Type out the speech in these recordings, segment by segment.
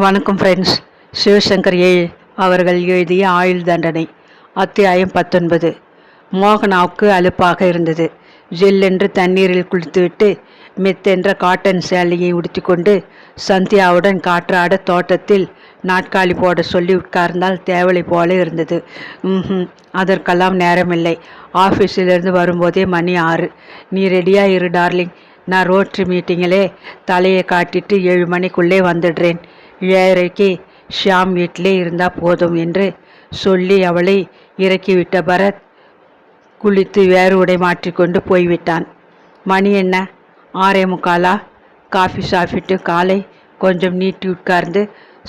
வணக்கம் ஃப்ரெண்ட்ஸ் சிவசங்கர் ஏ அவர்கள் எழுதிய ஆயுள் தண்டனை அத்தியாயம் பத்தொன்பது. மோகனாவுக்கு அலுப்பாக இருந்தது. ஜெல்லென்று தண்ணீரில் குளித்துவிட்டு மெத்தென்ற காட்டன் சேலையை உடுத்திக்கொண்டு சந்தியாவுடன் காற்றாட தோட்டத்தில் நாட்காலி போட சொல்லி உட்கார்ந்தால் தேவலை போல இருந்தது. ம் அதற்கெல்லாம் நேரமில்லை. ஆஃபீஸிலிருந்து வரும்போதே மணி ஆறு. நீ ரெடியாக இரு டார்லிங் நான் ரோட்ரி மீட்டிங்கிலே தலையை காட்டிட்டு ஏழு மணிக்குள்ளே வந்துடுறேன். ஏழரைக்கு ஷியாம் வீட்டிலே இருந்தால் போதும் என்று சொல்லி அவளை இறக்கிவிட்ட பரத் குளித்து வேறு உடை மாற்றிக்கொண்டு போய்விட்டான். மணி என்ன? ஆறே முக்காலா? காஃபி சாப்பிட்டு காலை கொஞ்சம் நீட்டி உட்கார்ந்து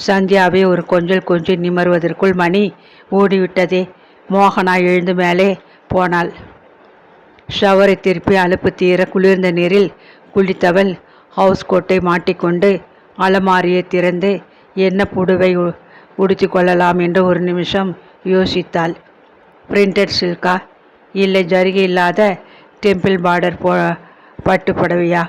சந்தியாவை ஒரு கொஞ்சல் கொஞ்சம் நிமருவதற்குள் மணி ஓடிவிட்டதே. மோகனா எழுந்து மேலே போனாள். ஷவரை திருப்பி அலுப்பு தீர குளிர்ந்த நீரில் குளித்தவள் ஹவுஸ் கோட்டை மாட்டிக்கொண்டு அலமாரியை திறந்து என்ன புடுவை உடுத்தி கொள்ளலாம் என்று ஒரு நிமிஷம் யோசித்தாள். பிரிண்டட் சில்கா இல்லை ஜருகி இல்லாத டெம்பிள் பார்டர் போ பட்டு புடவையா?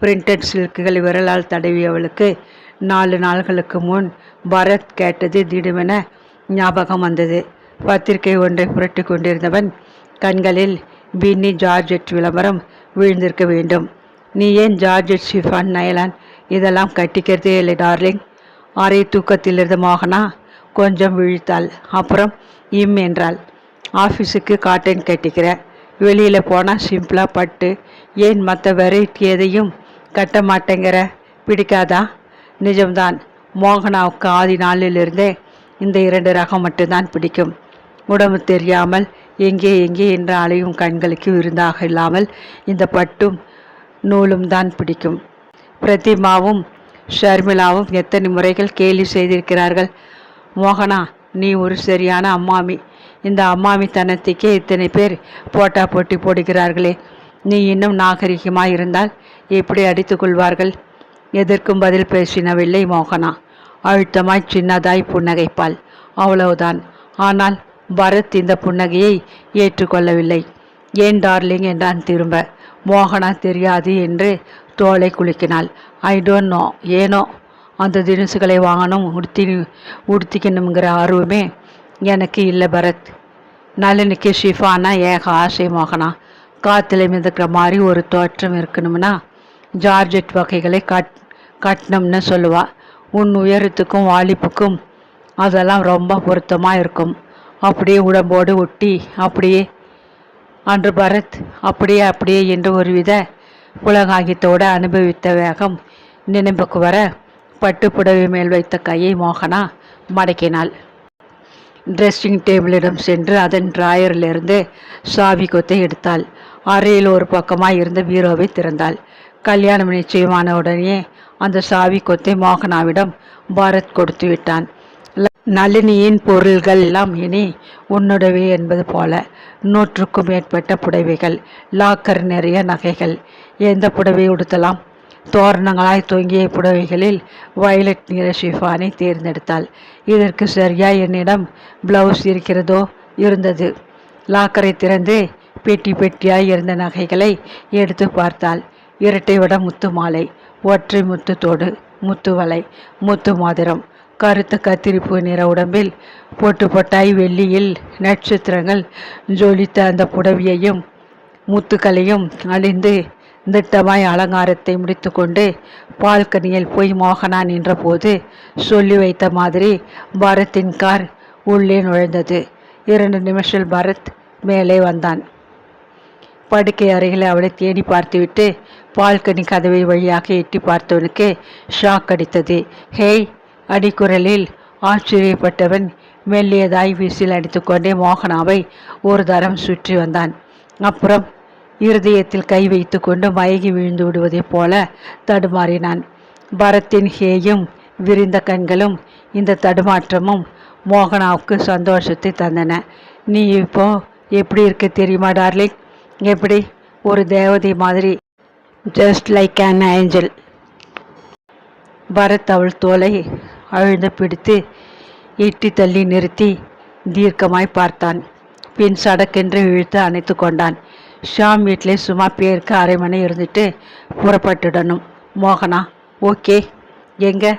பிரிண்டட் சில்க்குகள் விரலால் தடவியவளுக்கு நாலு நாள்களுக்கு முன் பரத் கேட்டது திடுமென ஞாபகம் வந்தது. பத்திரிகை ஒன்றை புரட்டி கொண்டிருந்தவன் கண்களில் பின்னி ஜார்ஜெட் விளம்பரம் விழுந்திருக்க வேண்டும். நீ ஏன் ஜார்ஜெட் ஷிஃபான் நயலான் இதெல்லாம் கட்டிக்கிறதே இல்லை டார்லிங்? அரை தூக்கத்தில் இருந்த மோகனா கொஞ்சம் விழித்தாள். அப்புறம் இம் என்றாள். ஆஃபீஸுக்கு காட்டன் கட்டிக்கிற வெளியில் போனால் சிம்பிளாக பட்டு ஏன் மற்ற வெரைட்டி எதையும் கட்ட மாட்டேங்கிற? பிடிக்காதா? நிஜம்தான். மோகனாவுக்கு ஆதி நாளிலிருந்தே இந்த இரண்டு ரகம் மட்டும்தான் பிடிக்கும். உடம்பு தெரியாமல் எங்கே எங்கே என்று அலையும் கண்களுக்கு விருந்தாக இல்லாமல் இந்த பட்டும் நூலும் தான் பிடிக்கும். பிரதிமாவும் ஷர்மிளாவும் எத்தனை முறைகள் கேலி செய்திருக்கிறார்கள்? மோகனா நீ ஒரு சரியான அம்மாமி. இந்த அம்மாமி தனத்துக்கே இத்தனை பேர் போட்டா போட்டி போடுகிறார்களே. நீ இன்னும் நாகரிகமாக இருந்தால் எப்படி அடித்து கொள்வார்கள்? எதற்கும் பதில் பேசினவில்லை மோகனா. அழுத்தமாய் சின்னதாய் புன்னகைப்பாள். அவ்வளவுதான். ஆனால் பரத் இந்த புன்னகையை ஏற்றுக்கொள்ளவில்லை. ஏன் டார்லிங் என்றான் திரும்ப. மோகனா தெரியாது என்று தோலை குலுக்கினாள். ஐ டோன்ட் நோ ஏனோ அந்த தினசுகளை வாங்கணும் உடுத்தி உடுத்திக்கணுங்கிற ஆர்வமே எனக்கு இல்லை பரத். நளினிக்கு ஷிஃபானா ஏக ஆசை மோகனா. காற்றுல மிதக்கிற மாதிரி ஒரு தோற்றம் இருக்கணும்னா ஜார்ஜெட் வகைகளை கட் கட்டணும்னு சொல்லுவாள் உன் உயரத்துக்கும் வாலிப்புக்கும் அதெல்லாம் ரொம்ப பொருத்தமாக இருக்கும். அப்படியே உடம்போடு ஒட்டி அப்படியே அன்று பரத் அப்படியே அப்படியே என்று ஒருவித உலகாகியத்தோடு அனுபவித்த வேகம் நினைவுக்கு வர பட்டுப்புடவை மேல் வைத்த கையை மோகனா மடக்கினாள். ட்ரெஸ்ஸிங் டேபிளிடம் சென்று அதன் டிராயரிலிருந்து சாவி கொத்தை எடுத்தாள். அறையில் ஒரு பக்கமாக இருந்த பீரோவை திறந்தாள். கல்யாணம் நிச்சயமான உடனே அந்த சாவி கொத்தை மோகனாவிடம் பாரத் கொடுத்து விட்டான். நளினியின் பொருள்கள் எல்லாம் இனி உன்னுடவே என்பது போல நூற்றுக்கும் மேற்பட்ட புடவைகள் லாக்கர் நிறைய நகைகள் எந்த புடவை உடுத்தலாம்? தோரணங்களாய் தொங்கிய புடவைகளில் வயலட் நிற ஷிஃபானை தேர்ந்தெடுத்தாள். இதற்கு சரியா என்னிடம் பிளவுஸ் இருக்கிறதோ? இருந்தது. லாக்கரை திறந்து பெட்டி பெட்டியாய் இருந்த நகைகளை எடுத்து பார்த்தாள். இரட்டை விட முத்து மாலை ஒற்றை முத்துத்தோடு முத்து வலை முத்து மாதிரம் கருத்த கத்திரிப்பு நிற உடம்பில் பொட்டு பொட்டாய் வெள்ளியில் நட்சத்திரங்கள் ஜொலித்த அந்த புடவியையும் முத்துக்களையும் அழிந்து திட்டமாய் அலங்காரத்தை முடித்துக்கொண்டு பால்கனியில் போய் மோகனா நின்றபோது சொல்லி வைத்த மாதிரி பரத்தின் கார் உள்ளே நுழைந்தது. இரண்டு நிமிஷம் பரத் மேலே வந்தான். படுக்கை அறையில் அவளை தேடி பார்த்துவிட்டு பால்கனி கதவை வழியாக எட்டி பார்த்தவனுக்கு ஷாக் அடித்தது. ஹேய் அடிக்குரலில் ஆச்சரியப்பட்டவன் மெல்லியதாய் விசில் அடித்துக்கொண்டே மோகனாவை ஒரு தரம் சுற்றி வந்தான். அப்புறம் இருதயத்தில் கை வைத்து கொண்டு மயங்கி விழுந்து விடுவதைப் போல தடுமாறினான். பரத்தின் ஹேயும் விரிந்த கண்களும் இந்த தடுமாற்றமும் மோகனாவுக்கு சந்தோஷத்தை தந்தன. நீ இப்போ எப்படி இருக்க தெரியுமா டார்லிங்? எப்படி? ஒரு தேவதை மாதிரி. Just like an angel. Bharath அவள் தோலை அழுந்து பிடித்து எட்டி தள்ளி நிறுத்தி தீர்க்கமாய் பார்த்தான். பின் சடக்கென்று இழுத்து அணைத்து கொண்டான். ஷாம் வீட்டிலே சும்மா பேருக்கு அரை மணி இருந்துட்டு புறப்பட்டுடணும். மோகனா ஓகே. எங்கே?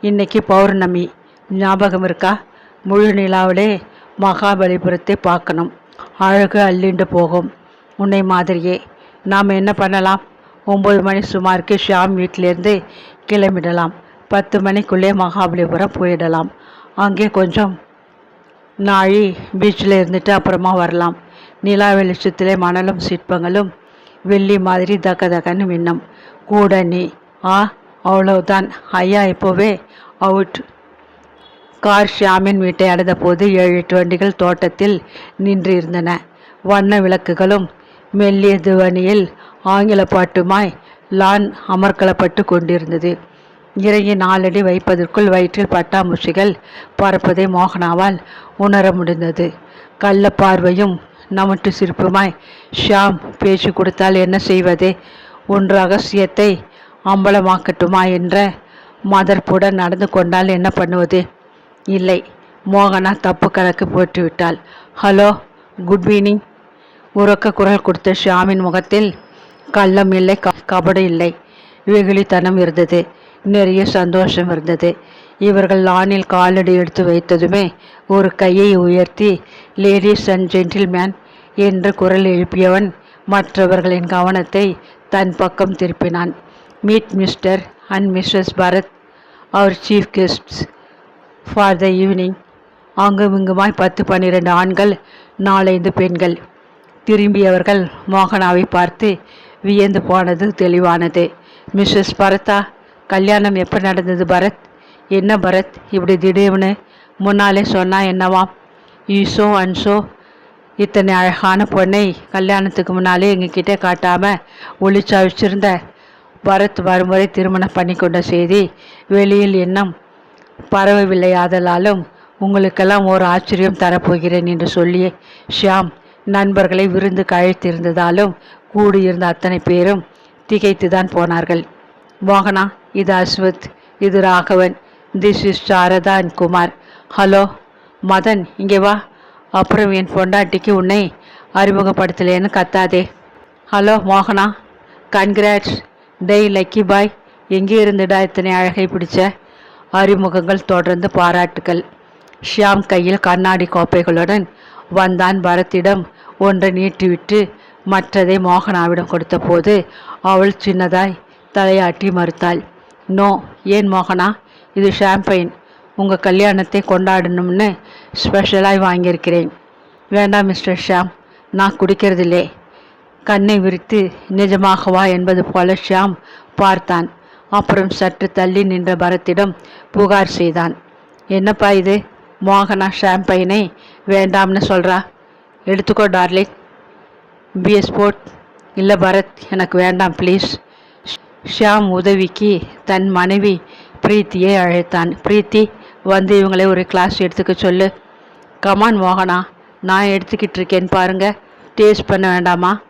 இன்னைக்கு பௌர்ணமி. ஞாபகம் இருக்கா? முழு நிலாவிலே மகாபலிபுரத்தை பார்க்கணும். அழகு அள்ளிண்டு போகும். உன்னை மாதிரியே. நாம் என்ன பண்ணலாம்? ஒம்பது மணி சுமாருக்கு ஷியாம் வீட்டிலேருந்து கிளம்பிடலாம். பத்து மணிக்குள்ளே மகாபலிபுரம் போயிடலாம். அங்கே கொஞ்சம் நாழி பீச்சில் இருந்துட்டு அப்புறமா வரலாம். நிலா வெளிச்சத்திலே மணலும் சிற்பங்களும் வெள்ளி மாதிரி தக்க தக்கன்னு மின்னும். கூட நீ. ஆ அவ்வளவுதான். ஐயா இப்போவே அவுட். கார் ஷியாமின் வீட்டை அடைந்த போது ஏழு எட்டு வண்டிகள் தோட்டத்தில் நின்று இருந்தன. வண்ண விளக்குகளும் மெல்லிய துவனியில் ஆங்கில பாட்டுமாய் லான் அமர்க்கலப்பட்டு கொண்டிருந்தது. இறங்கி நாலடி வைப்பதற்குள் வயிற்றில் பட்டாம்பூச்சிகள் பறப்பதை மோகனாவால் உணர முடிந்தது. கள்ள பார்வையும் நமட்டு சிரிப்புமாய் ஷியாம் பேச்சு கொடுத்தால் என்ன செய்வது? உன் ரகசியத்தை அம்பலமாக்கட்டுமா என்ற மதர்ப்புடன் நடந்து கொண்டால் என்ன பண்ணுவது? இல்லை மோகனா தப்பு கணக்கு போட்டுவிட்டாள் ஹலோ குட் ஈவினிங். உறக்க குரல் கொடுத்த ஷியாமின் முகத்தில் கள்ளம் இல்லை க- கபடு இல்லை. வெகுளித்தனம் இருந்தது நிறைய சந்தோஷம் இருந்தது. இவர்கள் லானில் காலடி எடுத்து வைத்ததுமே ஒரு கையை உயர்த்தி லேடிஸ் அண்ட் ஜென்டில்மேன் என்று குரல் எழுப்பியவன் மற்றவர்களின் கவனத்தை தன் பக்கம் திருப்பினான். Meet mister and missus Bharath our chief guests for the evening அங்குமிங்குமாய் பத்து பன்னிரண்டு ஆண்கள் நாலைந்து பெண்கள். திரும்பியவர்கள் மோகனாவை பார்த்து வியந்து போனது தெளிவானது. மிஸ்ஸஸ் பரத்தா கல்யாணம் எப்போ நடந்தது பரத்? என்ன பரத் இப்படி திடீர்னு முன்னாலே சொன்னால் என்னவாம் ஈசோ அன்சோ இத்தனை அழகான பொண்ணை கல்யாணத்துக்கு முன்னாலே எங்ககிட்ட காட்டாமல் ஒளிச்சா வச்சிருந்த பரத் வருமுறை திருமணம் பண்ணி கொண்ட செய்தி வெளியில் இன்னும் பரவவில்லையாதலாலும் உங்களுக்கெல்லாம் ஒரு ஆச்சரியம் தரப்போகிறேன் என்று சொல்லி ஷியாம் நண்பர்களை விருந்துக்கு அழைத்திருந்ததாலும் கூடியிருந்த அத்தனை பேரும் திகைத்து தான் போனார்கள். மோகனா இது அஸ்வத் இது Raghavan this is Saradha and Kumar hello Madan இங்கே வா. அப்புறம் என் பொண்டாட்டிக்கு உன்னை அறிமுகப்படுத்தலேன்னு கத்தாதே. ஹலோ மோகனா. கன்கிராட்ஸ் டேய் லக்கி பாய். எங்கே இருந்துடா இத்தனை அழகை பிடிச்ச? அறிமுகங்கள் தொடர்ந்து பாராட்டுகள் ஷியாம் கையில் கண்ணாடி கோப்பைகளுடன் வந்தான் பரத்திடம். ஒன்றை நீட்டிவிட்டு மற்றதை மோகனாவிடம் கொடுத்தபோது அவள் சின்னதாய் தலையாட்டி மறுத்தாள். நோ ஏன் மோகனா? இது ஷாம்பைன். உங்கள் கல்யாணத்தை கொண்டாடணும்னு ஸ்பெஷலாக வாங்கியிருக்கிறேன். வேண்டாம் மிஸ்டர் ஷாம். நான் குடிக்கிறதில்லே. கண்ணை விரித்து நிஜமாகவா என்பது போல ஷியாம் பார்த்தான். அப்புறம் சற்று தள்ளி நின்ற பரத்திடம் புகார் செய்தான். என்னப்பா இது? மோகனா ஷாம்பைனை வேண்டாம்னு சொல்கிறா எடுத்துக்கோ டார்லிங். PS boat. இல்லை பரத் எனக்கு வேண்டாம் ப்ளீஸ். ஷியாம் உதவிக்கு தன் மனைவி பிரீத்தியை அழைத்தான். பிரீத்தி வந்து இவங்களை ஒரு கிளாஸ் எடுத்துக்க சொல்லு. கமான் மோகனா நான் எடுத்துக்கிட்டு இருக்கேன் பாருங்க. டேஸ்ட் பண்ண வேண்டாமா?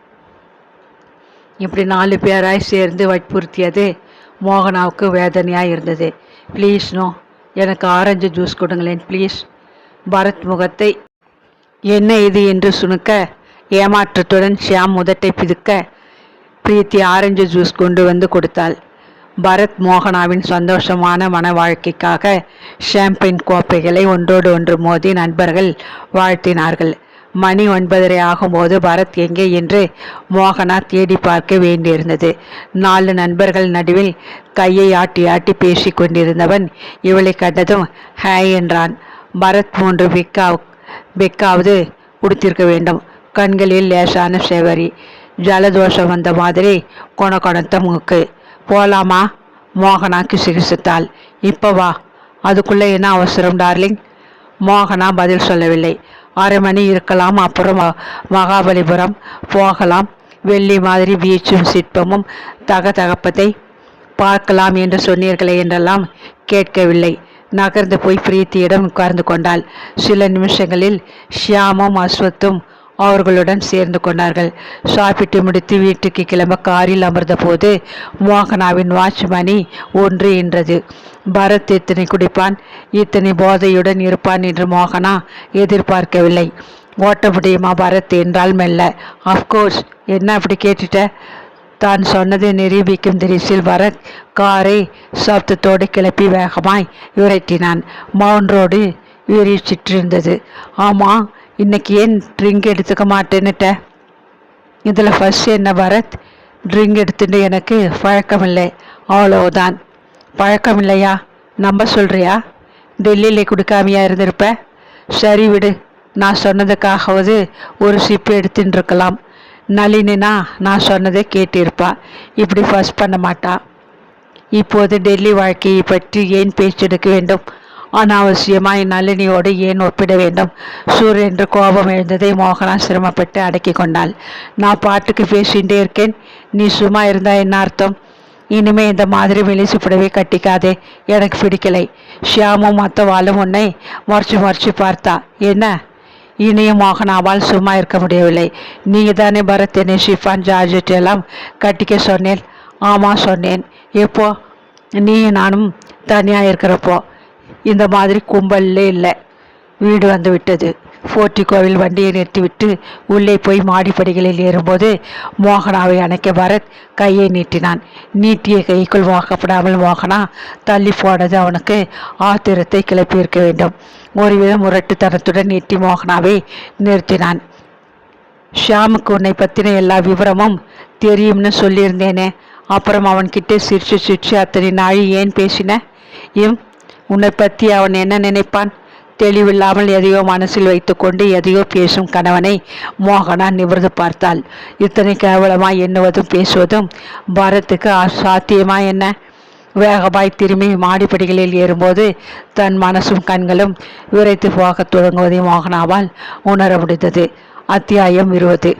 இப்படி நாலு பேராய் சேர்ந்து வற்புறுத்தியது மோகனாவுக்கு வேதனையாக இருந்தது. ப்ளீஸ் நோ எனக்கு ஆரஞ்சு ஜூஸ் கொடுங்களேன் ப்ளீஸ் பரத் முகத்தை என்ன இது? என்று சுணுக்க ஏமாற்றத்துடன் ஷியாம் முதட்டை பிதுக்க பிரீத்தி ஆரஞ்சு ஜூஸ் கொண்டு வந்து கொடுத்தாள். பரத் மோகனாவின் சந்தோஷமான மன வாழ்க்கைக்காக ஷாம்பின் கோப்பைகளை ஒன்றோடு ஒன்று மோதி நண்பர்கள் வாழ்த்தினார்கள். மணி ஒன்பதரை ஆகும்போது பரத் எங்கே என்று மோகனா தேடி பார்க்க வேண்டியிருந்தது. நாலு நண்பர்கள் நடுவில் கையை ஆட்டி ஆட்டி பேசி கொண்டிருந்தவன் இவளை கண்டதும் ஹாய் என்றான். பரத் மூன்று பிக்கா பிக்காவது உடுத்திருக்க வேண்டும். கண்களில் லேசான செவரி ஜலதோஷம் வந்த மாதிரி கொண கொணத்த மூக்கு. போலாமா? மோகனா கிசுகிசுத்தாள் இப்போ வா. அதுக்குள்ளே என்ன அவசரம் டார்லிங்? மோகனா பதில் சொல்லவில்லை. அரை மணி இருக்கலாம் அப்புறம் மகாபலிபுரம் போகலாம். வெள்ளி மாதிரி பீச்சும் சிற்பமும் தக தகப்பத்தை பார்க்கலாம் என்று சொன்னீர்களே என்றெல்லாம் கேட்கவில்லை. நகர்ந்து போய் பிரீத்தியிடம் உட்கார்ந்து கொண்டாள். சில நிமிஷங்களில் ஷியாமும் அஸ்வத்தும் அவர்களுடன் சேர்ந்து கொண்டார்கள். சாப்பிட்டு முடித்து வீட்டுக்கு கிளம்ப காரில் அமர்ந்தபோது மோகனாவின் வாட்ச்மணி ஒன்று என்றது பரத் இத்தனை குடிப்பான் இத்தனை போதையுடன் இருப்பான் என்று மோகனா எதிர்பார்க்கவில்லை. ஓட்ட முடியுமா பரத்? என்றால் மெல்ல. அஃப்கோர்ஸ் என்ன அப்படி கேட்டுட்ட? தான் சொன்னதை நிரூபிக்கும் திரிசில் பரத் காரை சப்தத்தோடு கிளப்பி வேகமாய் விரட்டினான். மவுண்ட் ரோடு விரிச்சிட்டிருந்தது ஆமாம் இன்னைக்கு ஏன் ட்ரிங்க் எடுத்துக்க மாட்டேன்னுட்ட? இதில் ஃபர்ஸ்ட் என்ன பரத்? ட்ரிங்க் எடுத்துட்டு எனக்கு பழக்கமில்லை. அவ்வளவுதான். பழக்கமில்லையா? நம்ப சொல்கிறியா டெல்லியில் கொடுக்காமையாக இருந்திருப்ப? சரி விடு. நான் சொன்னதுக்காகவது ஒரு சிப்பு எடுத்துட்டு இருக்கலாம் நளினா நான் சொன்னதை கேட்டிருப்பா. இப்படி ஃபர்ஸ்ட் பண்ண மாட்டா. இப்போது டெல்லி வாழ்க்கையை பற்றி ஏன் பேச்செடுக்க வேண்டும்? அனாவசியமாய் நளினியோடு ஏன் ஒப்பிட வேண்டும்? சூர் என்று கோபம் எழுந்ததை மோகனா சிரமப்பட்டு அடக்கி கொண்டாள். நான் பாட்டுக்கு பேசிகிட்டே இருக்கேன். நீ சும்மா இருந்தா என்ன அர்த்தம்? இனிமே இந்த மாதிரி மெலிசு புடவை கட்டிக்காதே. எனக்கு பிடிக்கலை. ஷியாமும் மற்றவாளும் உன்னை முறைச்சு முறைச்சு பார்த்தா. என்ன? இனியும் மோகனாவால் சும்மா இருக்க முடியவில்லை. நீ தானே பரத் என்னை ஷிஃபான் ஜார்ஜெட் எல்லாம் கட்டிக்க சொன்னேன். ஆமாம் சொன்னேன். எப்போ? நீ நானும் தனியாக இருக்கிறப்போ. இந்த மாதிரி கும்பல்லே இல்லை. வீடு வந்து விட்டது. கோவில் வண்டியை நிறுத்திவிட்டு உள்ளே போய் மாடிப்படிகளில் ஏறும்போது மோகனாவை அணைக்க பரத் கையை நீட்டினான். நீட்டிய கைக்குள் வாக்கப்படாமல் மோகனா தள்ளி போனது அவனுக்கு ஆத்திரத்தை கிளப்பியிருக்க வேண்டும். ஒருவித முரட்டுத்தனத்துடன் நீட்டி மோகனாவை நிறுத்தினான். ஷியாமுக்கு உன்னை பற்றின எல்லா விவரமும் தெரியும்னு சொல்லியிருந்தேனே. அப்புறம் அவன்கிட்ட சிரிச்சு சிரிச்சு அத்தனை நாழி ஏன் பேசின? எம் உன்னை பற்றி அவன் என்ன நினைப்பான்? தெளிவில்லாமல் எதையோ மனசில் வைத்துக்கொண்டு எதையோ பேசும் கணவனை மோகனா நிமிர்ந்து பார்த்தாள். இத்தனை கேவலமாக எண்ணுவதும் பேசுவதும் பரத்துக்கு சாத்தியமா என்ன? வேகமாய் திரும்பி மாடிப்படிகளில் ஏறும்போது தன் மனசும் கண்களும் விரைத்து போகத் தொடங்குவதை மோகனாவால் உணர முடிந்தது. அத்தியாயம் இருபது.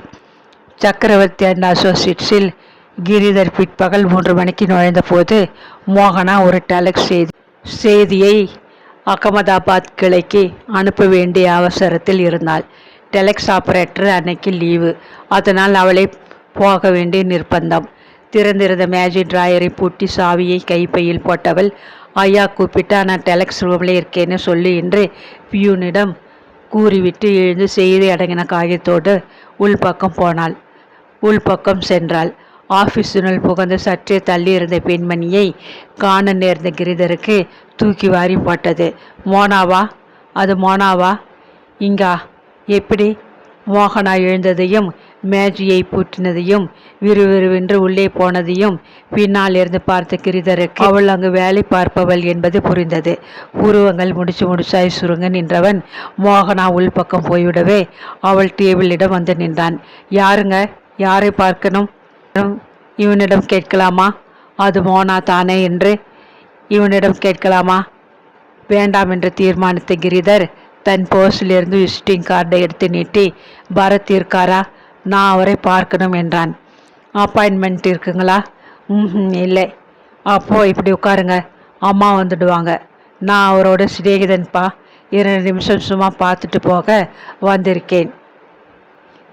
சக்கரவர்த்தி அண்ட் அசோசியேட்ஸில் கிரிதர் பிற்பகல் மூன்று மணிக்கு நுழைந்த போது மோகனா ஒரு டெலக்ஸ் செய்து செய்தியை அகமதாபாத் கிளைக்கு அனுப்ப வேண்டிய அவசரத்தில் இருந்தாள். டெலக்ஸ் ஆப்ரேட்டர் அன்னைக்கு லீவு. அதனால் அவளை போக வேண்டிய நிர்பந்தம். திறந்திருந்த மேஜிக் டிராயரை பூட்டி சாவியை கைப்பையில் போட்டவள் ஐயா கூப்பிட்டு நான் டெலக்ஸ் ரூமில் இருக்கேன்னு சொல்லி என்று பியூனிடம் கூறிவிட்டு எழுந்து செய்தி அடங்கின காகிதத்தோடு உள்பக்கம் போனாள். உள்பக்கம் சென்றாள். ஆஃபீஸினுள் புகுந்து சற்றே தள்ளி இருந்த பெண்மணியை காண நேர்ந்த கிரிதருக்கு தூக்கி வாரி போட்டது. மோனாவா? அது மோனாவா? இங்கா. எப்படி? மோகனா எழுந்ததையும் மேஜியை பூட்டினதையும் விறுவிறுவென்று உள்ளே போனதையும் பின்னால் இருந்து பார்த்த கிரிதருக்கு அவள் அங்கு வேலை பார்ப்பவள் என்பது புரிந்தது. உருவங்கள் முடிச்சு முடிச்சாய் சுருங்க நின்றவன் மோகனா உள்பக்கம் போய்விடவே அவள் டேபிளிடம் வந்து நின்றான். யாருங்க? யாரை பார்க்கணும்? இவனிடம் கேட்கலாமா? அது மோனா தானே என்று. இவனிடம் கேட்கலாமா? வேண்டாம் என்று தீர்மானித்த கிரிதர் தன் போஸ்டிலிருந்து விசிட்டிங் கார்டை எடுத்து நீட்டி பரத் இருக்காரா? நான் அவரை பார்க்கணும் என்றான். அப்பாயின்மெண்ட் இருக்குங்களா? ம் இல்லை. அப்போ இப்படி உட்காருங்க. அம்மா வந்துடுவாங்க. நான் அவரோட சிநேகிதன்ப்பா இரண்டு நிமிஷம் சும்மா பார்த்துட்டு போக வந்திருக்கேன்.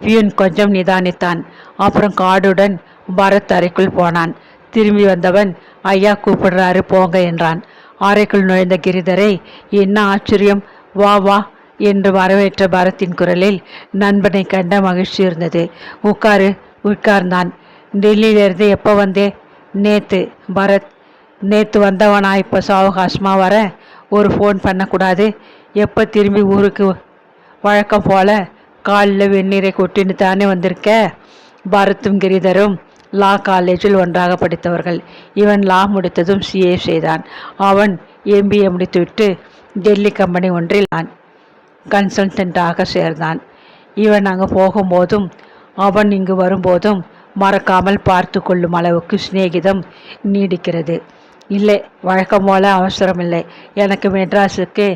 பியூன் கொஞ்சம் நிதானித்தான். அப்புறம் காடுடன் பரத் அறைக்குள் போனான். திரும்பி வந்தவன் ஐயா கூப்பிடுறாரு போங்க என்றான். அறைக்குள் நுழைந்த கிரிதரை என்ன ஆச்சரியம்? வா வா என்று வரவேற்ற பரத்தின் குரலில் நண்பனை கண்ட மகிழ்ச்சி இருந்தது. உட்காரு உட்கார்ந்தான். டெல்லியிலிருந்து எப்போ வந்தே? நேத்து பரத். நேற்று வந்தவனா இப்போ சாவகாசமா வர? ஒரு ஃபோன் பண்ணக்கூடாது. எப்போ திரும்பி ஊருக்கு வழக்கம் போல காலில் வெந்நீரை கொட்டின்னு தானே வந்திருக்க? பரத்தும் கிரிதரும் லா காலேஜில் ஒன்றாக படித்தவர்கள். இவன் லா முடித்ததும் சிஏ செய்தான். அவன் எம்பிஏ முடித்துவிட்டு டெல்லி கம்பெனி ஒன்றில் நான் கன்சல்டண்ட்டாக சேர்ந்தான். இவன் அங்கு போகும்போதும் அவன் இங்கு வரும்போதும் மறக்காமல் பார்த்து கொள்ளும் அளவுக்கு சிநேகிதம் நீடிக்கிறது. இல்லை வழக்கம் போல அவசரமில்லை. எனக்கு மெட்ராஸுக்கு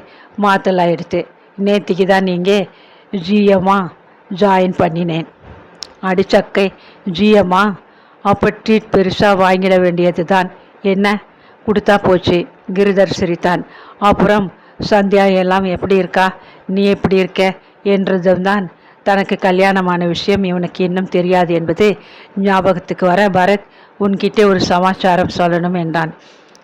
மாத்தலாயிடுத்து நேற்றுக்கு தான் நீங்கள் ஜிஎம்மா ஜாயின் பண்ணினேன். அடிச்சக்கை ஜிஎம்மா அப்போ ட்ரீட் பெருசாக வாங்கிட வேண்டியது தான் என்ன? கொடுத்தா போச்சு. கிரிதர் சிரித்தான். அப்புறம் சந்தியா எல்லாம் எப்படி இருக்கா? நீ எப்படி இருக்க? என்றதும் தான் தனக்கு கல்யாணமான விஷயம் இவனுக்கு இன்னும் தெரியாது என்பது ஞாபகத்துக்கு வர பரத் உன்கிட்ட ஒரு சமாச்சாரம் சொல்லணும் என்றான்.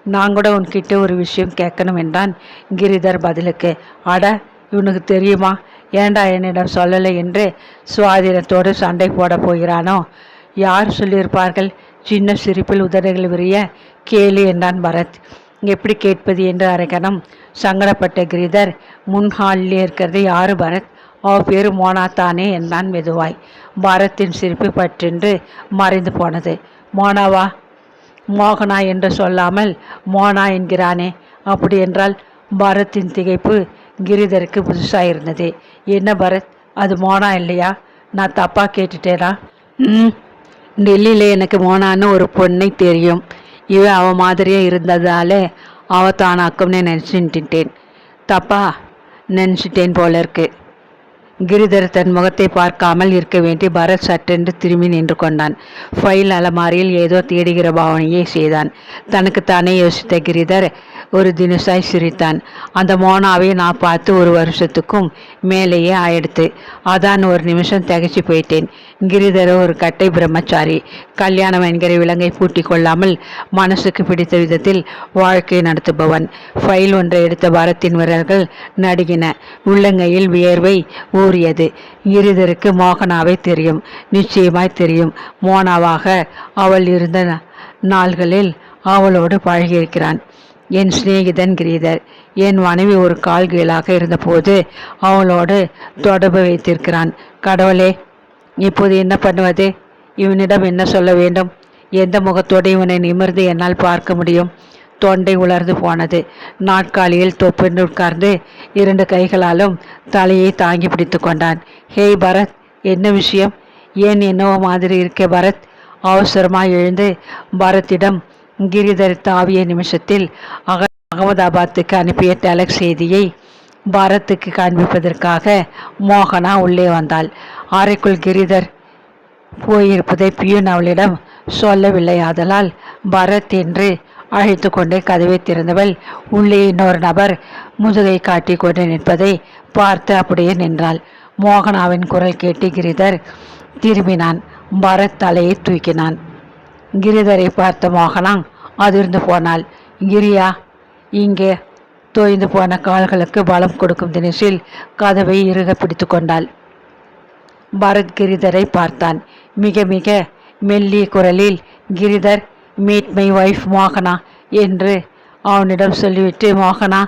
நான் கூட உன்கிட்ட ஒரு விஷயம் கேட்கணும் என்றான் கிரிதர் பதிலுக்கு. அட இவனுக்கு தெரியுமா? ஏண்டா என்னிடம் சொல்லலை என்று சுவாதீனத்தோடு சண்டை போட போகிறானோ? யார் சொல்லியிருப்பார்கள்? சின்ன சிரிப்பில் உதடுகள் விரிய கேளு என்றான் பரத். எப்படி கேட்பது என்று அரைக்கணம்? சங்கடப்பட்ட கிரிதர் முன்ஹாலில் இருக்கிறது யாரு பரத்? அவ பேரு மோனா தானே என்றான் மெதுவாய். பரத்தின் சிரிப்பு பற்றென்று மறைந்து போனது. மோனாவா மோகனா என்று சொல்லாமல் மோனா என்கிறானே. அப்படி என்றால் பரத்தின் திகைப்பு கிரிதருக்கு புதுசாக இருந்தது. என்ன பரத் அது மோனா இல்லையா? நான் தப்பாக கேட்டுட்டேனா? ம். டெல்லியில் எனக்கு மோனான்னு ஒரு பொண்ணை தெரியும். இவன் அவன் மாதிரியே இருந்ததாலே அவ தானாக்கும்னு நினச்சிட்டுட்டேன் தப்பா? நினச்சிட்டேன் போல இருக்கு. கிரிதர் தன் முகத்தை பார்க்காமல் இருக்க வேண்டி பரத் சட்டென்று திரும்பி நின்று கொண்டான். ஃபைல் அலமாரியில் ஏதோ தேடுகிற பாவனையை செய்தான். தனக்கு தானே யோசித்த கிரிதர் ஒரு தினசாய் சிரித்தான். அந்த மோனாவை நான் பார்த்து ஒரு வருஷத்துக்கும் மேலேயே ஆயிடுத்து. அதான் ஒரு நிமிஷம் திகைச்சு போயிட்டேன். கிரிதர் ஒரு கட்டை பிரம்மச்சாரி. கல்யாணம் என்கிற விலங்கை பூட்டி கொள்ளாமல் மனசுக்கு பிடித்த விதத்தில் வாழ்க்கை நடத்துபவன். ஃபைல் ஒன்றை எடுத்த வாரத்தின் விரல்கள் நடுகின உள்ளங்கையில் வியர்வை ஊறியது. கிரிதருக்கு மோகனாவை தெரியும். நிச்சயமாய் தெரியும். மோனாவாக அவள் இருந்த நாள்களில் அவளோடு பழகியிருக்கிறான். என் சிநேகிதன் கிரீதர் என் மனைவி ஒரு கால் கீழாக இருந்தபோது அவளோடு தொடர்பு வைத்திருக்கிறான். கடவுளே இப்போது என்ன பண்ணுவது? இவனிடம் என்ன சொல்ல வேண்டும்? எந்த முகத்தோடு இவனை நிமிர்ந்து என்னால் பார்க்க முடியும்? தொண்டை உலர்ந்து போனது. நாட்காலியில் தொப்பென்று உட்கார்ந்து இரண்டு கைகளாலும் தலையை தாங்கி பிடித்து கொண்டான். ஹேய் பரத் என்ன விஷயம்? ஏன் என்னவோ மாதிரி இருக்க பரத்? அவசரமாக எழுந்து பரத்திடம் கிரிதர் தாவிய நிமிஷத்தில் அக அகமதாபாத்துக்கு அனுப்பிய டெலக் செய்தியை பாரத்துக்கு காண்பிப்பதற்காக மோகனா உள்ளே வந்தாள். அறைக்குள் கிரிதர் போயிருப்பதை பியூன் அவளிடம் சொல்லவில்லை. ஆதலால் பரத் என்று அழைத்து கொண்டே கதவை திறந்தவள் உள்ளே இன்னொரு நபர் முதுகை காட்டி கொண்டு நிற்பதை பார்த்து அப்படியே நின்றாள். மோகனாவின் குரல் கேட்டு கிரிதர் திரும்பினான். பரத் தலையை தூக்கினான். கிரிதரை பார்த்த மோகனா அதிர்ந்து போனாள். கிரியா இங்கே தோய்ந்து போன கால்களுக்கு பலம் கொடுக்கும் தினேஷில் கதவை இறுக பிடித்து கொண்டாள். பரத் கிரிதரை பார்த்தான். மிக மிக மெல்லிய குரலில் கிரிதர் மீட் மை ஒய்ஃப் மோகனா என்று அவனிடம் சொல்லிவிட்டு மோகனா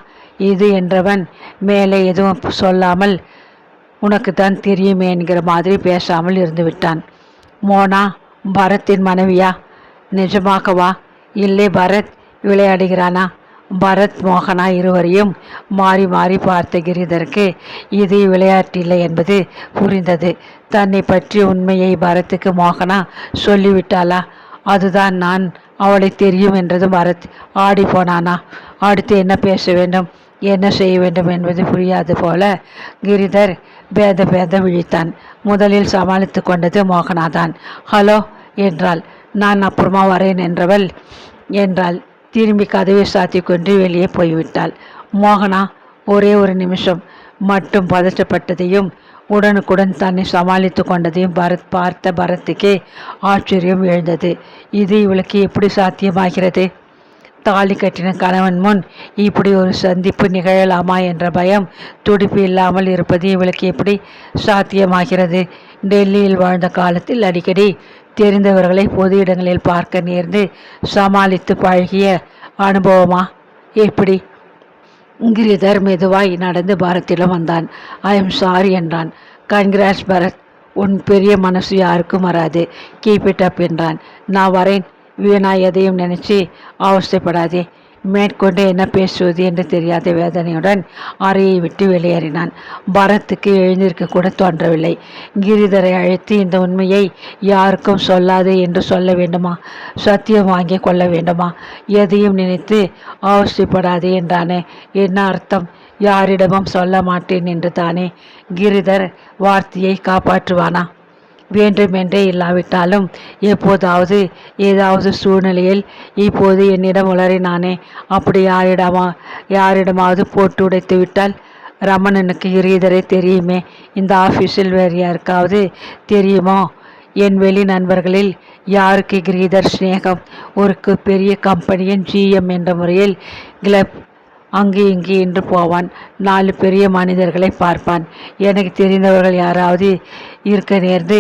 இது என்றவன் மேலே எதுவும் சொல்லாமல் உனக்கு தான் தெரியுமே என்கிற மாதிரி பேசாமல் இருந்து விட்டான் மோனா பரத்தின் மனைவியா? நிஜமாகவா? இல்லை பரத் விளையாடுகிறானா? பரத் மோகனா இருவரையும் மாறி மாறி பார்த்த கிரிதருக்கு இது விளையாட்டில்லை என்பது புரிந்தது. தன்னை பற்றி உண்மையை பரத்துக்கு மோகனா சொல்லிவிட்டாளா? அதுதான் நான் அவளை தெரியும் என்றது பரத். ஆடி போனானா? அடுத்து என்ன பேச வேண்டும்? என்ன செய்ய வேண்டும் என்பது புரியாது போல கிரிதர் பேத பேத விழித்தான். முதலில் சமாளித்து கொண்டது மோகனாதான். ஹலோ என்றாள். நான் அப்புறமா வரேன் என்றவள் என்றாள். திரும்பி கதவை சாத்தி கொண்டு வெளியே போய்விட்டாள். மோகனா ஒரே ஒரு நிமிஷம். மட்டும் பதற்றப்பட்டதையும் உடனுக்குடன் தன்னை சமாளித்து கொண்டதையும் பரத் பார்த்த பரத்துக்கே ஆச்சரியம் எழுந்தது. இது இவளுக்கு எப்படி சாத்தியமாகிறது? தாலி கட்டின கணவன் முன் இப்படி ஒரு சந்திப்பு நிகழலாமா என்ற பயம் துடிப்பு இல்லாமல் இருப்பது இவளுக்கு எப்படி சாத்தியமாகிறது? டெல்லியில் வாழ்ந்த காலத்தில் அடிக்கடி தெரிந்தவர்களை பொது இடங்களில் பார்க்க நேர்ந்து சமாளித்து பழகிய அனுபவமா? எப்படி? கிரிதர் மெதுவாய் நடந்து பாரத்திடம் வந்தான். ஐ எம் சாரி என்றான். கன்கிராஸ் பரத் உன் பெரிய மனசு யாருக்கும் வராது. கீப் இட் அப் என்றான். நான் வரேன். வீணா எதையும் நினச்சி அவசரப்படாதே மேற்கொண்டு என்ன பேசுவது என்று தெரியாத வேதனையுடன் அறையை விட்டு வெளியேறினான். பரத்துக்கு எழுந்திருக்க கூட தோன்றவில்லை. கிரிதரை அழைத்து இந்த உண்மையை யாருக்கும் சொல்லாதே என்று சொல்ல வேண்டுமா? சத்தியம் வாங்கி கொள்ள வேண்டுமா? எதையும் நினைத்து அவசியப்படாதே என்றானே. என்ன அர்த்தம்? யாரிடமும் சொல்ல மாட்டேன் என்று தானே. கிரிதர் வார்த்தையை காப்பாற்றுவானா? வேண்டுமென்றே இல்லாவிட்டாலும் எப்போதாவது ஏதாவது சூழ்நிலையில் இப்போது என்னிடம் உளறினானே அப்படி யாரிடமா யாரிடமாவது போட்டு உடைத்து விட்டால் ரமணனுக்கு கிரீதரை தெரியுமே? இந்த ஆஃபீஸில் வேறு யாருக்காவது தெரியுமோ? என் வெளி நண்பர்களில் யாருக்கு கிரீதர் ஸ்னேகம் ஒரு பெரிய கம்பெனியின் ஜிஎம் என்ற முறையில் கிளப் அங்கே இங்கே என்று போவான். நாலு பெரிய மனிதர்களை பார்ப்பான். எனக்கு தெரிந்தவர்கள் யாராவது இருக்க நேர்ந்து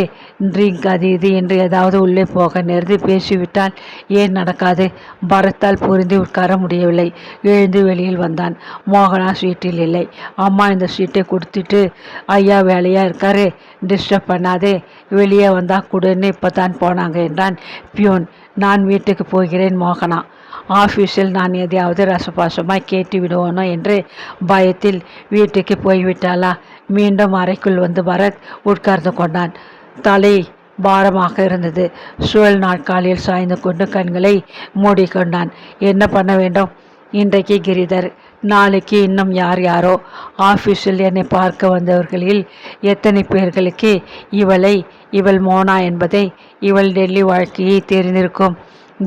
ட்ரிங்க் அது இது என்று ஏதாவது உள்ளே போக நேர்ந்து பேசிவிட்டால் ஏன் நடக்காது? பரத்தால் புரிந்து உட்கார முடியவில்லை. எழுந்து வெளியில் வந்தான். மோகனா சீட்டில் இல்லை. அம்மா இந்த சீட்டை கொடுத்துட்டு ஐயா வேலையாக இருக்காரு? டிஸ்டர்ப் பண்ணாதே. வெளியே வந்தால் கொடுன்னு இப்போ தான் போனாங்க என்றான் பியூன். நான் வீட்டுக்கு போகிறேன் மோகனா. ஆஃபீஸில் நான் எதையாவது ரசபாசமாய் கேட்டு விடுவோனோ என்று பயத்தில் வீட்டுக்கு போய்விட்டாளா? மீண்டும் அறைக்குள் வந்து பரத் உட்கார்ந்து கொண்டான். தலை பாரமாக இருந்தது. சுழல் நாட்காலில் சாய்ந்து கொண்டு கண்களை மூடிக்கொண்டான். என்ன பண்ண வேண்டும்? இன்றைக்கு கிரிதர். நாளைக்கு இன்னும் யார் யாரோ? ஆஃபீஸில் என்னை பார்க்க வந்தவர்களில் எத்தனை பேர்களுக்கு இவளை இவள் மோனா என்பதை இவள் டெல்லி வாழ்க்கையை தெரிந்திருக்கும்.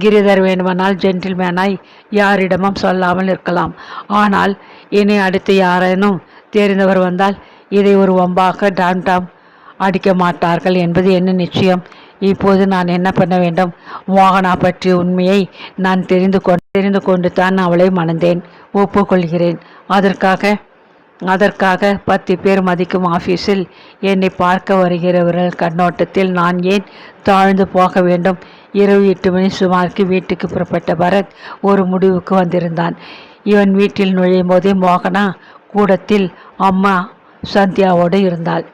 கிரிதர் வேண்டுமானால் ஜென்டில்மேனாய் யாரிடமும் சொல்லாமல் இருக்கலாம். ஆனால் இனி அடுத்து யாரேனும் தெரிந்தவர் வந்தால் இதை ஒரு வம்பாக டாம் டாம் அடிக்க மாட்டார்கள் என்பது என்ன நிச்சயம்? இப்போது நான் என்ன பண்ண வேண்டும்? மோகனா பற்றிய உண்மையை நான் தெரிந்து கொண்டு தெரிந்து கொண்டு தான் அவளை மணந்தேன். ஒப்புக்கொள்கிறேன். அதற்காக அதற்காக பத்து பேர் மதிக்கும் ஆஃபீஸில் என்னை பார்க்க வருகிறவர்கள் கண்ணோட்டத்தில் நான் ஏன் தாழ்ந்து போக வேண்டும் இரவு எட்டு மணி சுமாருக்கு வீட்டுக்கு புறப்பட்ட பரத் ஒரு முடிவுக்கு வந்திருந்தான். இவன் வீட்டில் நுழையும் போதே மோகனா கூடத்தில் அம்மா சந்தியாவோடு இருந்தாள்.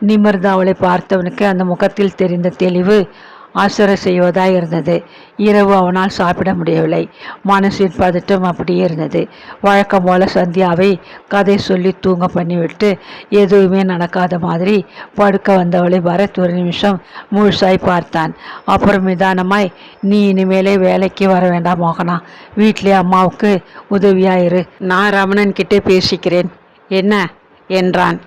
நிமிர்ந்து அவளை பார்த்தவனுக்கு அந்த முகத்தில் தெரிந்த தெளிவு ஆசுர செய்வதாக இருந்தது. இரவு அவனால் சாப்பிட முடியவில்லை. மனசின் பதட்டம் அப்படியே இருந்தது. வழக்கம் போல சந்தியாவை கதை சொல்லி தூங்க பண்ணிவிட்டு எதுவுமே நடக்காத மாதிரி படுக்க வந்தவளை பரத் ஒரு நிமிஷம் முழுசாய் பார்த்தான். அப்புறம் நிதானமாய் நீ இனிமேலே வேலைக்கு வர வேண்டாம் மோகனா. வீட்டிலே அம்மாவுக்கு உதவியாயிரு நான் ரமணன் கிட்டே பேசிக்கிறேன். என்ன? என்றான்.